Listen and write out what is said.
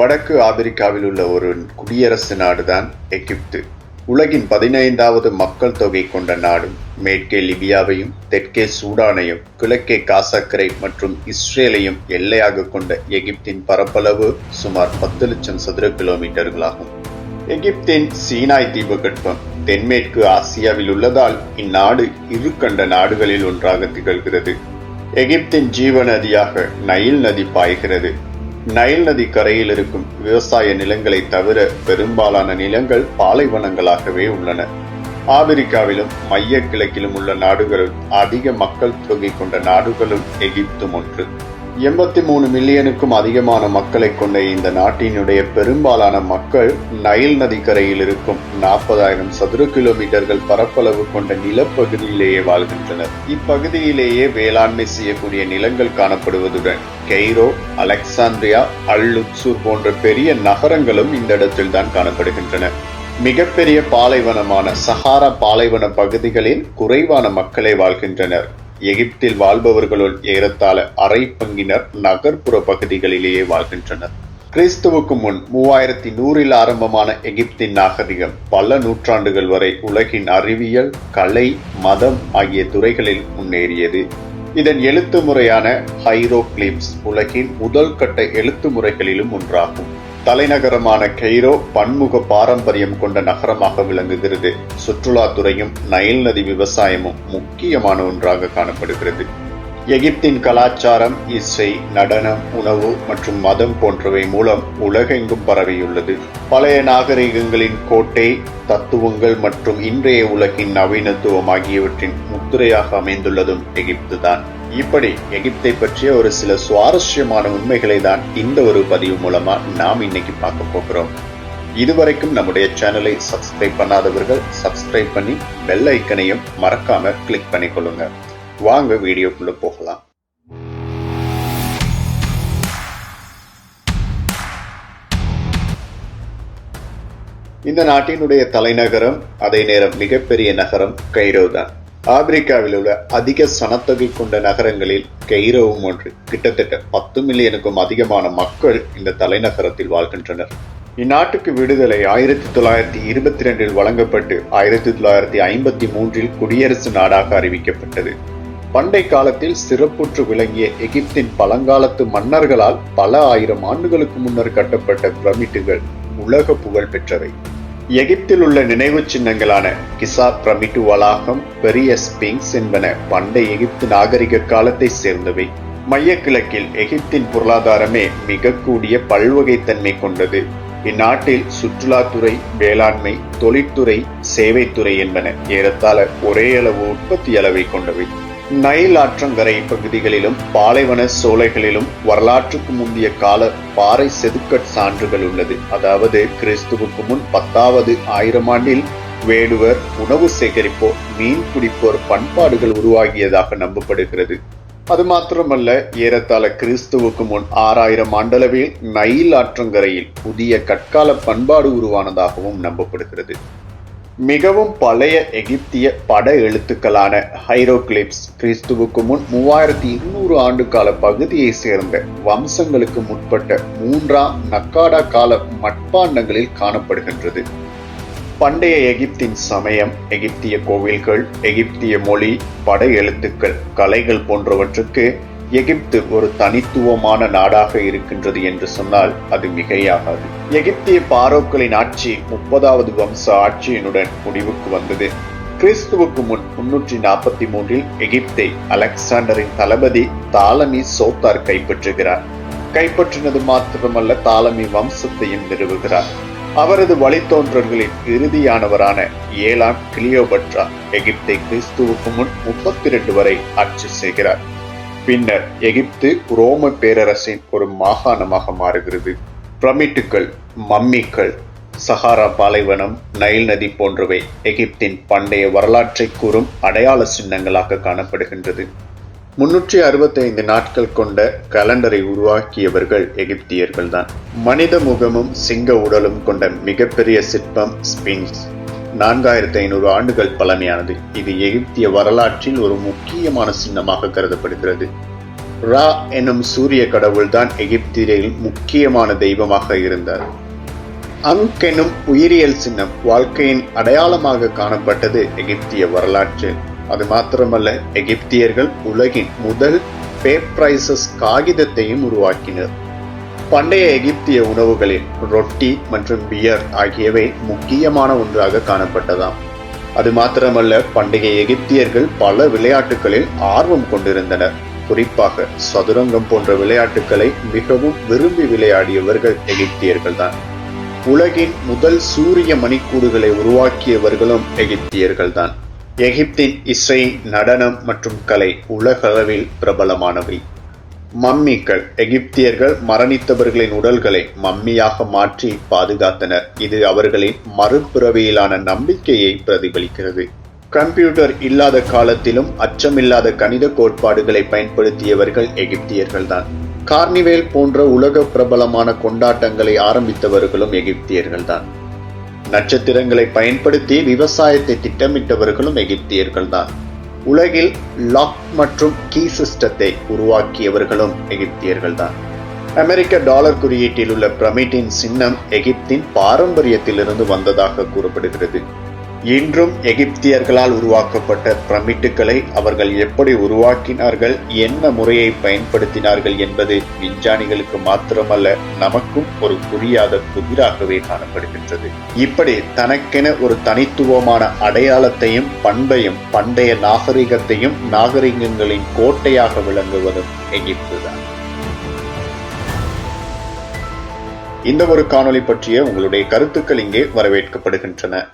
வடக்கு ஆப்பிரிக்காவில் உள்ள ஒரு குடியரசு நாடுதான் எகிப்து. உலகின் பதினைந்தாவது மக்கள் தொகை கொண்ட நாடும் மேற்கே லிபியாவையும் தெற்கே சூடானையும் கிழக்கே காசாக்கரை மற்றும் இஸ்ரேலையும் எல்லையாக கொண்ட எகிப்தின் பரப்பளவு சுமார் பத்து லட்சம் சதுர கிலோமீட்டர்களாகும். எகிப்தின் சீனாய் தீபகற்பம் தென்மேற்கு ஆசியாவில் உள்ளதால் இந்நாடு இரு கண்ட நாடுகளில் ஒன்றாக திகழ்கிறது. எகிப்தின் ஜீவ நதியாக நைல் நதி பாய்கிறது. நைல் நதி கரையில் இருக்கும் விவசாய நிலங்களை தவிர பெரும்பாலான நிலங்கள் பாலைவனங்களாகவே உள்ளன. ஆப்பிரிக்காவிலும் மைய கிழக்கிலும் உள்ள நாடுகளும் அதிக மக்கள் தொகை கொண்ட நாடுகளும் எகிப்தும் ஒன்று. எண்பத்தி மூணு மில்லியனுக்கும் அதிகமான மக்களை கொண்ட இந்த நாட்டினுடைய பெரும்பாலான மக்கள் நைல் நதிக்கரையில் இருக்கும் நாற்பதாயிரம் சதுர கிலோமீட்டர்கள் பரப்பளவு கொண்ட நிலப்பகுதியிலேயே வாழ்கின்றனர். இப்பகுதியிலேயே வேளாண்மை செய்யக்கூடிய நிலங்கள் காணப்படுவதுடன் கெய்ரோ அலெக்சாந்திரியா அல்லுத்சூர் போன்ற பெரிய நகரங்களும் இந்த இடத்தில்தான் காணப்படுகின்றன. மிகப்பெரிய பாலைவனமான சஹாரா பாலைவன பகுதிகளில் குறைவான மக்களே வாழ்கின்றனர். எகிப்தில் வாழ்பவர்களுள் ஏறத்தாழ அரை பங்கினர் நகர்ப்புற பகுதிகளிலேயே வாழ்கின்றனர். கிறிஸ்துவுக்கு முன் மூவாயிரத்தி நூறில் ஆரம்பமான எகிப்தின் நாகரிகம் பல நூற்றாண்டுகள் வரை உலகின் அறிவியல் கலை மதம் ஆகிய துறைகளில் முன்னேறியது. இதன் எழுத்து முறையான ஹைரோக்ளிப்ஸ் உலகின் முதல் கட்ட எழுத்து முறைகளிலும் ஒன்றாகும். தலைநகரமான கெய்ரோ பன்முக பாரம்பரியம் கொண்ட நகரமாக விளங்குகிறது. சுற்றுலாத்துறையும் நைல் நதி விவசாயமும் முக்கியமான ஒன்றாக காணப்படுகிறது. எகிப்தின் கலாச்சாரம் இசை நடனம் உணவு மற்றும் மதம் போன்றவை மூலம் உலகெங்கும் பரவியுள்ளது. பழைய நாகரிகங்களின் கோட்டை தத்துவங்கள் மற்றும் இன்றைய உலகின் நவீனத்துவம் ஆகியவற்றின் முத்திரையாக அமைந்துள்ளதும் எகிப்து தான் இப்படி எகிப்தை பற்றிய ஒரு சில சுவாரஸ்யமான உண்மைகளை தான் இந்த ஒரு பதிவு மூலமா நாம் இன்னைக்கு பார்க்க போகிறோம். இதுவரைக்கும் நம்முடைய சேனலை சப்ஸ்கிரைப் பண்ணாதவர்கள் சப்ஸ்கிரைப் பண்ணி பெல் ஐக்கனையும் மறக்காம கிளிக் பண்ணிக்கொள்ளுங்க. வாங்க வீடியோக்குள்ள போகலாம். இந்த நாட்டினுடைய தலைநகரம் அதே நேரம் மிகப்பெரிய நகரம் கைரோ தான் ஆப்பிரிக்காவில் உள்ள அதிக சனத்தொகை கொண்ட நகரங்களில் கெய்ரோவும் ஒன்று. கிட்டத்தட்ட பத்து மில்லியனுக்கும் அதிகமான மக்கள் இந்த தலைநகரத்தில் வாழ்கின்றனர். இந்நாட்டுக்கு விடுதலை ஆயிரத்தி தொள்ளாயிரத்தி இருபத்தி ரெண்டில் வழங்கப்பட்டு ஆயிரத்தி தொள்ளாயிரத்தி ஐம்பத்தி மூன்றில் குடியரசு நாடாக அறிவிக்கப்பட்டது. பண்டை காலத்தில் சிறப்புற்று விளங்கிய எகிப்தின் பழங்காலத்து மன்னர்களால் பல ஆயிரம் ஆண்டுகளுக்கு முன்னர் கட்டப்பட்ட பிரமிட்டுகள் உலக புகழ் பெற்றவை. எகிப்தில் உள்ள நினைவு சின்னங்களான கிசா பிரமிட்டு வளாகம் பெரிய ஸ்பிங்ஸ் என்பன பண்டை எகிப்து நாகரிக காலத்தை சேர்ந்தவை. மைய கிழக்கில் எகிப்தின் பொருளாதாரமே மிக கூடிய பல்வகைத்தன்மை கொண்டது. இந்நாட்டில் சுற்றுலாத்துறை வேளாண்மை தொழிற்துறை சேவைத்துறை என்பன ஏறத்தாழ ஒரே அளவு உற்பத்தி அளவை கொண்டவை. நைல் ஆற்றங்கரை பகுதிகளிலும் பாலைவன சோலைகளிலும் வரலாற்றுக்கு முந்தைய கால பாறை செதுக்கட் சான்றுகள் உள்ளது. அதாவது கிறிஸ்துவுக்கு முன் பத்தாவது ஆயிரம் ஆண்டில் வேடுவர் உணவு சேகரிப்போர் மீன் பிடிப்போர் பண்பாடுகள் உருவாகியதாக நம்பப்படுகிறது. அது மாத்திரமல்ல ஏறத்தாழ கிறிஸ்துவுக்கு முன் ஆறாயிரம் ஆண்டளவில் நைல் ஆற்றங்கரையில் புதிய கற்கால பண்பாடு உருவானதாகவும் நம்பப்படுகிறது. மிகவும் பழைய எகிப்திய பட எழுத்துக்களான ஹைரோகிளிப்ஸ் கிறிஸ்துவுக்கு முன் மூவாயிரத்தி இருநூறு ஆண்டு கால பகுதியை சேர்ந்த வம்சங்களுக்கு முற்பட்ட மூன்றாம் நக்காடா கால மட்பாண்டங்களில் காணப்படுகின்றது. பண்டைய எகிப்தின் சமயம் எகிப்திய கோவில்கள் எகிப்திய மொழி பட எழுத்துக்கள் கலைகள் போன்றவற்றுக்கு எகிப்து ஒரு தனித்துவமான நாடாக இருக்கின்றது என்று சொன்னால் அது மிகையாகாது. எகிப்திய பாரோக்களின் ஆட்சி முப்பதாவது வம்ச ஆட்சியினுடன் முடிவுக்கு வந்தது. கிறிஸ்துவுக்கு முன் முன்னூற்றி நாற்பத்தி மூன்றில் எகிப்தை அலெக்சாண்டரின் தளபதி தாலமி சோத்தார் கைப்பற்றுகிறார். கைப்பற்றினது மாத்திரமல்ல தாலமி வம்சத்தையும் நிறுவுகிறார். அவரது வழித்தோன்றல்களின் இறுதியானவரான ஏழாம் கிளியோபட்ரா எகிப்தை கிறிஸ்துவுக்கு முன் முப்பத்தி இரண்டு வரை ஆட்சி செய்கிறார். பின்னர் எகிப்து ரோம பேரரசின் ஒரு மாகாணமாக மாறுகிறது. பிரமிட்டுகள் மம்மிக்கள் சஹாரா பாலைவனம் நைல் நதி போன்றவை எகிப்தின் பண்டைய வரலாற்றை கூறும் அடையாள சின்னங்களாக காணப்படுகின்றது. முன்னூற்றி அறுபத்தைந்து நாட்கள் கொண்ட கலண்டரை உருவாக்கியவர்கள் எகிப்தியர்கள் தான் மனித முகமும் சிங்க உடலும் கொண்ட மிகப்பெரிய சிற்பம் ஸ்பிங்ஸ் நான்காயிரத்தி ஐநூறு ஆண்டுகள் பழமையானது. இது எகிப்திய வரலாற்றில் ஒரு முக்கியமான சின்னமாக கருதப்படுகிறது. ரா எனும் சூரிய கடவுள்தான் எகிப்தியரில் முக்கியமான தெய்வமாக இருந்தார். அங்க் எனும் உயிரியல் சின்னம் வாழ்க்கையின் அடையாளமாக காணப்பட்டது எகிப்திய வரலாற்று. அது மாத்திரமல்ல எகிப்தியர்கள் உலகின் முதல் பேப்ரைசஸ் காகிதத்தையும் உருவாக்கினர். பண்டைய எகிப்திய உணவுகளில் ரொட்டி மற்றும் பியர் ஆகியவை முக்கியமான ஒன்றாக காணப்பட்டதாம். அது மாத்திரமல்ல பண்டைய எகிப்தியர்கள் பல விளையாட்டுகளில் ஆர்வம் கொண்டிருந்தனர். குறிப்பாக சதுரங்கம் போன்ற விளையாட்டுகளை மிகவும் விரும்பி விளையாடியவர்கள் எகிப்தியர்கள்தான். உலகின் முதல் சூரிய மணிக்கூடுகளை உருவாக்கியவர்களும் எகிப்தியர்கள்தான். எகிப்தின் இசை நடனம் மற்றும் கலை உலகளவில் பிரபலமானவை. மம்மிகள் எகிப்தியர்கள் மரணித்தவர்களின் உடல்களை மம்மியாக மாற்றி பாதுகாத்தனர். இது அவர்களின் மறுபிறவியிலான நம்பிக்கையை பிரதிபலிக்கிறது. கம்ப்யூட்டர் இல்லாத காலத்திலும் அச்சமில்லாத கணித கோட்பாடுகளை பயன்படுத்தியவர்கள் எகிப்தியர்கள்தான். கார்னிவேல் போன்ற உலக பிரபலமான கொண்டாட்டங்களை ஆரம்பித்தவர்களும் எகிப்தியர்கள்தான். நட்சத்திரங்களை பயன்படுத்தி விவசாயத்தை திட்டமிட்டவர்களும் எகிப்தியர்கள்தான். உலகில் லாக் மற்றும் கீ சிஸ்டத்தை உருவாக்கியவர்களும் எகிப்தியர்கள்தான். அமெரிக்க டாலர் குறியீட்டில் உள்ள பிரமிட்டின் சின்னம் எகிப்தின் பாரம்பரியத்திலிருந்து வந்ததாக கூறப்படுகிறது. இன்றும் எகிப்தியர்களால் உருவாக்கப்பட்ட பிரமிட்டுகளை அவர்கள் எப்படி உருவாக்கினார்கள் என்ன முறையை பயன்படுத்தினார்கள் என்பது விஞ்ஞானிகளுக்கு மாத்திரமல்ல நமக்கும் ஒரு புரியாத புதிராகவே காணப்படுகின்றது. இப்படி தனக்கென ஒரு தனித்துவமான அடையாளத்தையும் பண்பையும் பண்டைய நாகரிகத்தையும் நாகரிகங்களின் கோட்டையாக விளங்குவதும் எகிப்துதான். இந்த ஒரு காணொளி பற்றிய உங்களுடைய கருத்துக்கள் இங்கே வரவேற்கப்படுகின்றன.